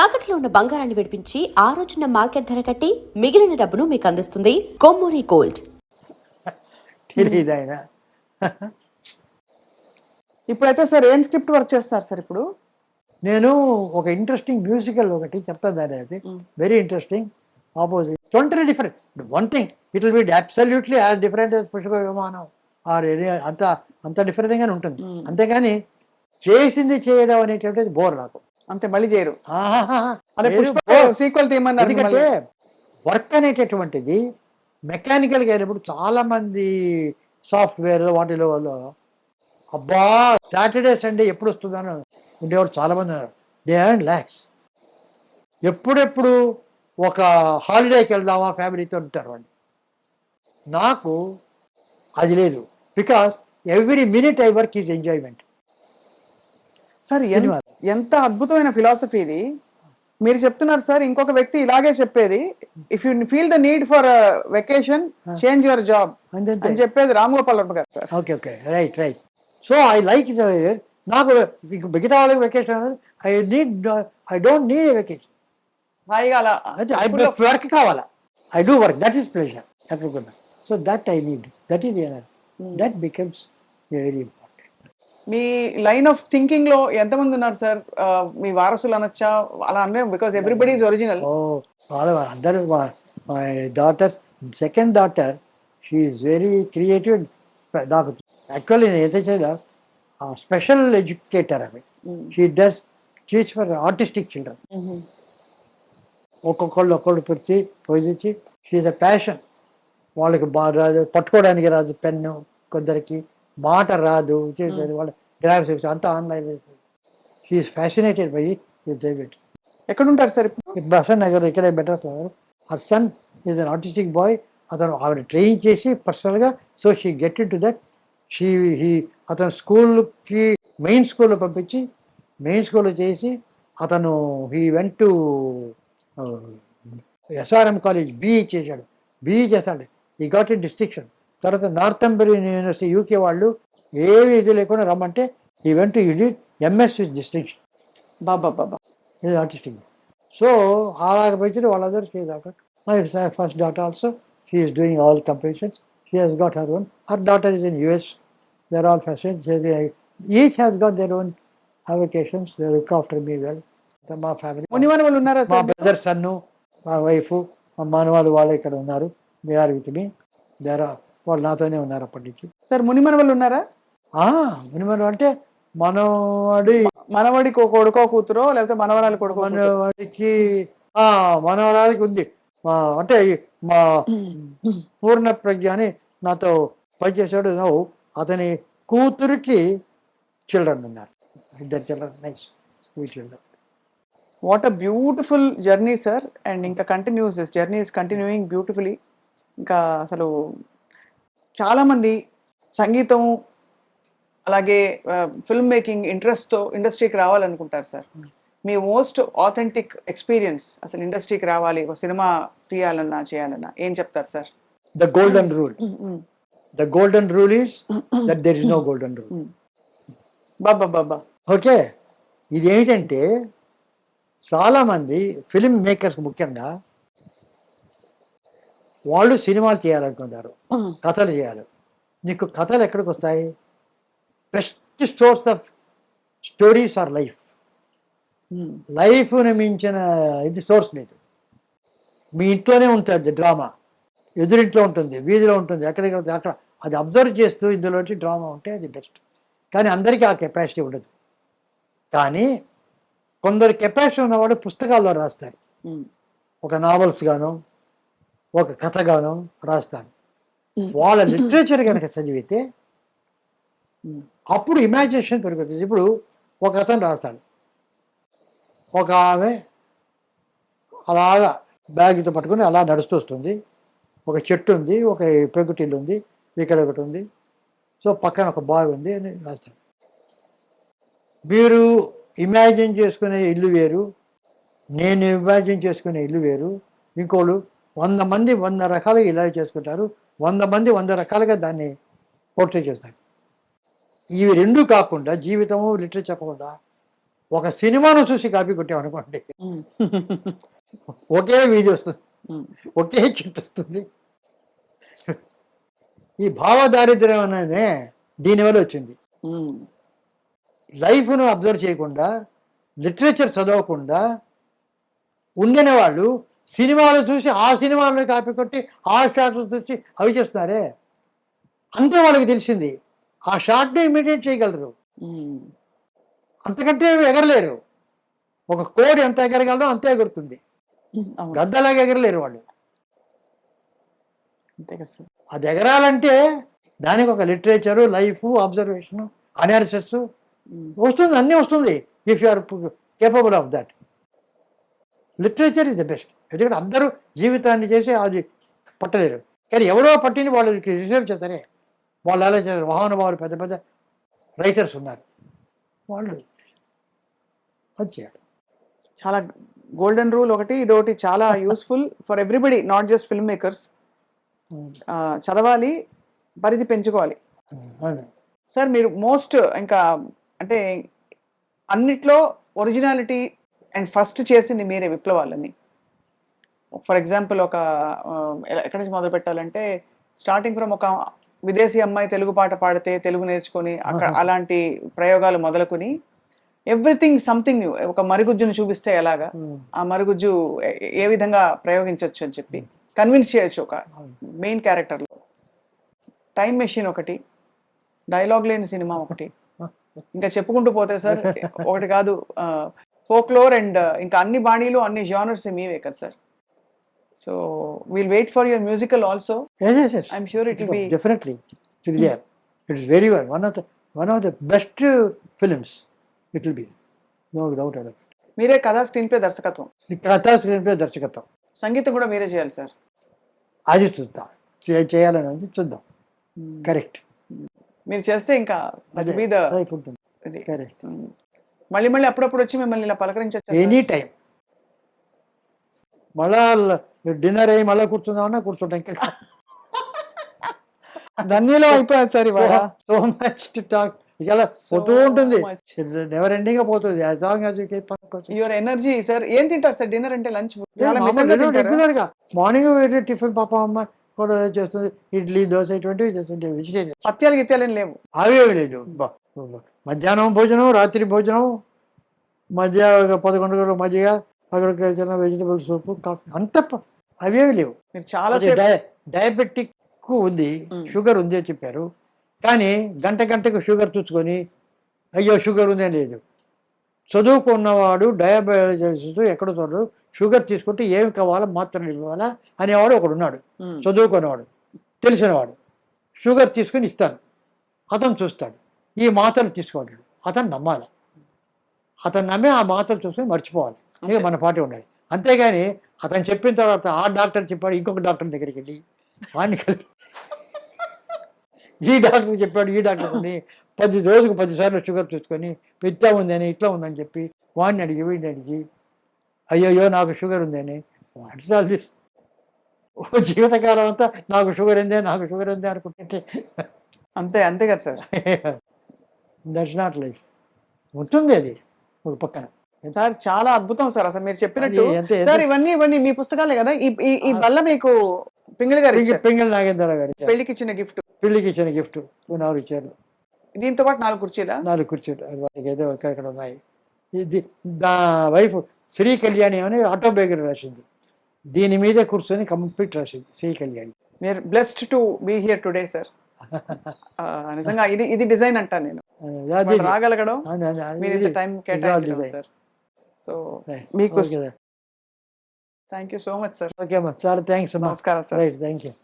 తాకట్లో ఉన్న బంగారాన్ని విడిపించి ఆ రోజున మార్కెట్ ధర కట్టి మిగిలిన డబ్బును మీకు అందిస్తుంది కొమ్మూరి గోల్డ్. తెలియదు ఆయన ఇప్పుడైతే సార్ ఏం స్క్రిప్ట్ వర్క్ చేస్తారు సార్ ఇప్పుడు? నేను ఒక ఇంట్రెస్టింగ్ మ్యూజికల్ ఒకటి చెప్తాను దాని అది. Very interesting opposite totally different one thing it will be absolutely as different Pushpa Vimanam or అంత అంత డిఫరెంట్గానే ఉంటుంది. అంతేగాని చేసింది చేయడం అనేటువంటిది బోర్ నాకు. అంతే మళ్ళీ చేయరు. అదే లేదు, పుష్ప. సీక్వెల్ తీయమన్నారు ఎందుకంటే. వర్క్ అనేటటువంటిది మెకానికల్గా అయినప్పుడు చాలా మంది సాఫ్ట్వేర్ వాటిలో వాళ్ళు అబ్బా సాటర్డే సండే ఎప్పుడు వస్తుందని ఉండేవాడు చాలా మంది ఉన్నారు దే అండ్ ల్యాక్స్ ఎప్పుడెప్పుడు ఒక హాలిడేకి వెళ్దామా ఫ్యామిలీతో ఉంటారు వాళ్ళు నాకు అది లేదు because every minute I work is enjoyment sir ఎంత అద్భుతమైన ఫిలాసఫీ ఇది. మీరు చెప్తున్నారు సార్ ఇంకొక వ్యక్తి ఇలాగే చెప్పేది. If you feel the need for vacation change your job అని చెప్పేది రామ్ గోపాల్ వర్మ గారు sir. Okay okay. Right right so I like నాకు మిగతా వాళ్ళకి vacation I need I don't need a vacation హాయిగా అలా వర్క్ కావాలా? I do work that is pleasure ఎక్కడికన్నా so that I need that is. That becomes very me line of థింకింగ్లో ఎంతమంది ఉన్నారు సార్? మీ వారసులు అనొచ్చా? అలా అనే బికాస్ ఎవ్రీబడి ఈజ్ ఒరిజినల్. అందరూ my daughters second daughter she is very creative. నాకు యాక్చువల్లీ నేను ఏదైతే స్పెషల్ ఎడ్యుకేటర్ ఆమె. She does teach for artistic children. ఒక్కొక్కళ్ళు ఒక్కళ్ళు పిలిచి పోయించి షీఈ్ అ ప్యాషన్. వాళ్ళకి బాగా రాదు పట్టుకోవడానికి రాదు పెన్ను కొందరికి. మాట రాదు వాళ్ళ గ్రాఫిక్స్ అంతా online she fascinated by it ఎక్కడ ఉంటారు సార్ బసన్ నగర్ ఇక్కడే better her son is an artistic boy అతను ఆవిడ ట్రైన్ చేసి పర్సనల్గా so she get into that she he అతను స్కూల్కి మెయిన్ స్కూల్లో పంపించి మెయిన్ స్కూల్లో చేసి అతను he went to SRM college BE చేశాడు. బీఈ చేశాడు. ఈ గాట్ ఇన్ డిస్టింక్షన్ తర్వాత నార్థంబరియన్ యూనివర్సిటీ యూకే వాళ్ళు ఏవి ఇది లేకుండా రమ్మంటే he went you MS with distinction బాబా బాబా ఇది ఆర్టిస్టిక్ సో అలాగ పెంచిన వాళ్ళందరూ she doctor my first daughter also she is doing all competitions she has got her own her daughter is in US there all facilities each has got their own avocations they look after me well మా family మా brother సన్ను మా wife మా మనవాళ్ళు వాళ్ళు ఇక్కడ ఉన్నారు. They are with me there వాళ్ళు నాతోనే ఉన్నారు అప్పటి నుంచి. సార్ మునిమన్ వాళ్ళు ఉన్నారా మినిమం అంటే మనవాడి మనవడికి ఒక కొడుకో కూతురో లేకపోతే మనవరాలు కొడుకో? మనవాడికి ఆ మనవరాలికి ఉంది. మా అంటే మా పూర్ణ ప్రజ్ఞ అని నాతో పనిచేసాడు అతని కూతురికి చిల్డ్రన్ ఉన్నారు. ఇద్దరు children nice. Sweet children. What a beautiful journey sir and ఇంకా continues this journey is continuing beautifully ఇంకా అసలు చాలామంది సంగీతం అలాగే ఫిల్మ్ మేకింగ్ ఇంట్రెస్ట్తో ఇండస్ట్రీకి రావాలనుకుంటారు సార్. మీ మోస్ట్ ఆథెంటిక్ ఎక్స్పీరియన్స్ అసలు ఇండస్ట్రీకి రావాలి ఒక సినిమా తీయాలన్నా చేయాలన్నా ఏం చెప్తారు sir? The golden rule the golden rule is that there is no golden rule బాబా బాబా ఓకే ఇది ఏంటంటే చాలామంది ఫిల్మ్ మేకర్స్ ముఖ్యంగా వాళ్ళు సినిమాలు చేయాలనుకుంటారు కథలు చేయాలి. నీకు కథలు ఎక్కడికి వస్తాయి best source of stories are life. లైఫ్ని మించిన ఇది సోర్స్ లేదు. మీ ఇంట్లోనే ఉంటుంది డ్రామా. ఎదురింట్లో ఉంటుంది వీధిలో ఉంటుంది ఎక్కడికి అక్కడ. అది అబ్జర్వ్ చేస్తూ ఇందులోంచి డ్రామా ఉంటే అది బెస్ట్. కానీ అందరికీ ఆ కెపాసిటీ ఉండదు. కానీ కొందరు కెపాసిటీ ఉన్నవాడు పుస్తకాల్లో రాస్తారు. ఒక నావల్స్ గాను ఒక కథ గాను రాస్తారు వాళ్ళ లిటరేచర్ కనుక చదివితే అప్పుడు ఇమాజినేషన్ పెరుగుతుంది. ఇప్పుడు ఒక అతను రాస్తాడు ఒక ఆమె అలాగా బ్యాగ్తో పట్టుకుని అలా నడుస్తూ వస్తుంది. ఒక చెట్టు ఉంది ఒక పెంకుటిల్లు ఉంది ఇక్కడ ఒకటి ఉంది. సో పక్కన ఒక బావి ఉంది అని రాస్తాడు మీరు ఇమాజిన్ చేసుకునే ఇల్లు వేరు నేను ఇమాజిన్ చేసుకునే ఇల్లు వేరు. ఇంకోళ్ళు వంద మంది వంద రకాలుగా ఇలా చేసుకుంటారు. వంద మంది వంద రకాలుగా దాన్ని పోర్ట్రేట్ చేస్తారు. ఇవి రెండు కాకుండా జీవితము లిటరేచర్ కాకుండా ఒక సినిమాను చూసి కాపీ కొట్టామనుకోండి. ఒకే వీధి వస్తుంది. ఒకే చెట్టు వస్తుంది. ఈ భావ దారిద్ర్యం అనేది దీనివల్ల వచ్చింది. లైఫ్ను అబ్జర్వ్ చేయకుండా లిటరేచర్ చదవకుండా ఉండిన వాళ్ళు సినిమాలు చూసి ఆ సినిమాలను కాపీ కొట్టి ఆ షార్ట్లు చూసి అవి చేస్తున్నారే? అంతే వాళ్ళకి తెలిసింది. ఆ షార్ట్ని ఇమిడియేట్ చేయగలరు. అంతకంటే ఎగరలేరు. ఒక కోడి ఎంత ఎగరగలరో అంతే ఎగురుతుంది. గద్దలాగా ఎగరలేరు వాళ్ళు. అది ఎగరాలంటే దానికి ఒక లిటరేచరు లైఫ్ అబ్జర్వేషన్ అనాలిసిస్ వస్తుంది అన్నీ వస్తుంది if you are capable of that. Literature is the best. ఎందుకంటే అందరూ జీవితాన్ని చేసి అది పట్టలేరు. కానీ ఎవరో పట్టిని వాళ్ళు రిసర్వ్ చేస్తారే. వాళ్ళు అలా చేస్తారు. మహానుభావులు పెద్ద పెద్ద రైటర్స్ ఉన్నారు. వాళ్ళు అది చేయాలి. చాలా గోల్డెన్ రూల్ ఒకటి ఇదొకటి చాలా useful for everybody not just film makers. చదవాలి పరిధి పెంచుకోవాలి. సార్ మీరు మోస్ట్ ఇంకా అంటే అన్నిట్లో ఒరిజినాలిటీ అండ్ ఫస్ట్ చేసింది మీరే విప్లవాలని. ఫర్ ఎగ్జాంపుల్ ఒక ఎక్కడి నుంచి మొదలు పెట్టాలంటే స్టార్టింగ్ ఫ్రమ్ ఒక విదేశీ అమ్మాయి తెలుగు పాట పాడితే తెలుగు నేర్చుకొని అక్కడ. అలాంటి ప్రయోగాలు మొదలుకొని ఎవ్రీథింగ్ సంథింగ్ న్యూ ఒక మరుగుజ్జును చూపిస్తే ఎలాగా ఆ మరుగుజ్జు ఏ- విధంగా ప్రయోగించవచ్చు అని చెప్పి కన్విన్స్ చేయొచ్చు ఒక అవును. మెయిన్ క్యారెక్టర్లో. టైం మెషిన్ ఒకటి డైలాగ్ లేని సినిమా ఒకటి. ఇంకా చెప్పుకుంటూ పోతే సార్ ఒకటి కాదు ఫోక్లోర్ అండ్ ఇంకా అన్ని బాణీలు అన్ని జానర్స్ మీవే కదా sir. So we'll wait for your musical also Yes, yes, yes. I'm sure it will be Definitely, it will be there. It is very well. One of the one of the best uh, films. It will be. No doubt about it. మీరే కథా screen play దర్శకత్వం కథా screen play దర్శకత్వం సంగీతం కూడా మీరే చేయాలి sir అది చూద్దాం చేయాలని ఉంది చూద్దాం కరెక్ట్ మీరు చేస్తే ఇంకా అదే మీద కరెక్ట్. మళ్ళీ మళ్ళీ అప్పుడప్పుడు వచ్చి మిమ్మల్ని ఇలా పలకరించచ్చు ఎనీ టైం మళ్ళా డిన్నర్ అయ్యి మళ్ళీ కూర్చుందామన్నా కూర్చుంటాం ఇంకా. ధన్యలో అయిపోయారు sir so much to talk ఇలా పోతూ ఉంటుంది. నెవర్ ఎండింగ్గా పోతుంది. As long as you keep your energy sir ఏం తింటారు సార్? డిన్నర్ అంటే లంచ్? రెగ్యులర్గా. మార్నింగ్ టిఫిన్ పాప అమ్మ కూడా చేస్తుంది. ఇడ్లీ దోశ ఇటువంటివి చేస్తుంటే వెజిటేరియన్ పత్యాలు గిత్యాలు లేవు. అవేవి లేదు. మధ్యాహ్నం భోజనం రాత్రి భోజనం మధ్య పదకొండు గంటల మధ్య అక్కడికి చిన్న వెజిటబుల్ సూప్ కాఫీ అంత అవేవి లేవు. మీరు చాలా డయాబెటిక్ ఉంది. షుగర్ ఉంది అని చెప్పారు. కానీ గంట గంటకు షుగర్ చూసుకొని అయ్యో షుగర్ ఉందే లేదు. చదువుకున్నవాడు డయాబెటీస్ ఎక్కడ చూడడు. షుగర్ తీసుకుంటే ఏమి కావాలో మాత్రలు ఇవ్వాలా అనేవాడు ఒకడు ఉన్నాడు. చదువుకున్నవాడు తెలిసినవాడు. షుగర్ తీసుకుని ఇస్తాను. అతను చూస్తాడు. ఈ మాత్రలు తీసుకోండి. అతను నమ్మాలి? అతను నమ్మి ఆ మాత్రలు చూసుకొని మర్చిపోవాలి. ఇక. మన పార్టీ ఉండాలి. అంతేగాని అతను చెప్పిన తర్వాత ఆ డాక్టర్ చెప్పాడు ఇంకొక డాక్టర్ దగ్గరికి వెళ్ళి. వాడిని కలిపి ఈ డాక్టర్ చెప్పాడు ఈ డాక్టర్ అని పది రోజుకు పది సార్లు షుగర్ చూసుకొని ఇట్లా ఉందని ఇట్లా ఉందని చెప్పి వాడిని అడిగి వీడిని అడిగి అయ్యయ్యో నాకు షుగర్ ఉందని. Watts all this? ఓ జీవితకాలం అంతా నాకు షుగర్ ఉందే నాకు షుగర్ ఉందే అనుకుంటుంటే. అంతే అంతే కదా సార్. దట్స్ నాట్ లైఫ్ ఉంటుంది అది. ఒక పక్కన. సార్ చాలా అద్భుతం సార్. అసలు మీరు చెప్పినట్టు సార్ ఇవన్నీ ఇవన్నీ మీ పుస్తకాలే కదా. ఈ బల్ల మీకు పింగిళి గారు. పింగళ నాగేంద్ర గారు. పెళ్ళికి ఇచ్చిన గిఫ్ట్. పెళ్ళికి ఇచ్చిన గిఫ్ట్ నాలుగు ఇచ్చారు. దీంతో పాటు నాలుగు కుర్చీలా? నాలుగు కూర్చోడు వాటికి ఏదో ఇక్కడ ఉన్నాయి. ఇది దా వైఫ్ శ్రీ కళ్యాణి అని ఆటోబయోగ్రఫీ రాసింది. దీని మీదే కూర్చొని కంప్లీట్ రాసింది శ్రీ కళ్యాణి. మీరు blessed to be here today sir నిజంగా ఇది ఇది డిజైన్ అంటాను నేను. రాగలగడం? మీరు ఇంత. టైం కేటాయించడం. సార్. సో. మీకు thank you so much sir okay అమ్మా చాలా థ్యాంక్స్ నమస్కారం సార్ రైట్ థ్యాంక్ యూ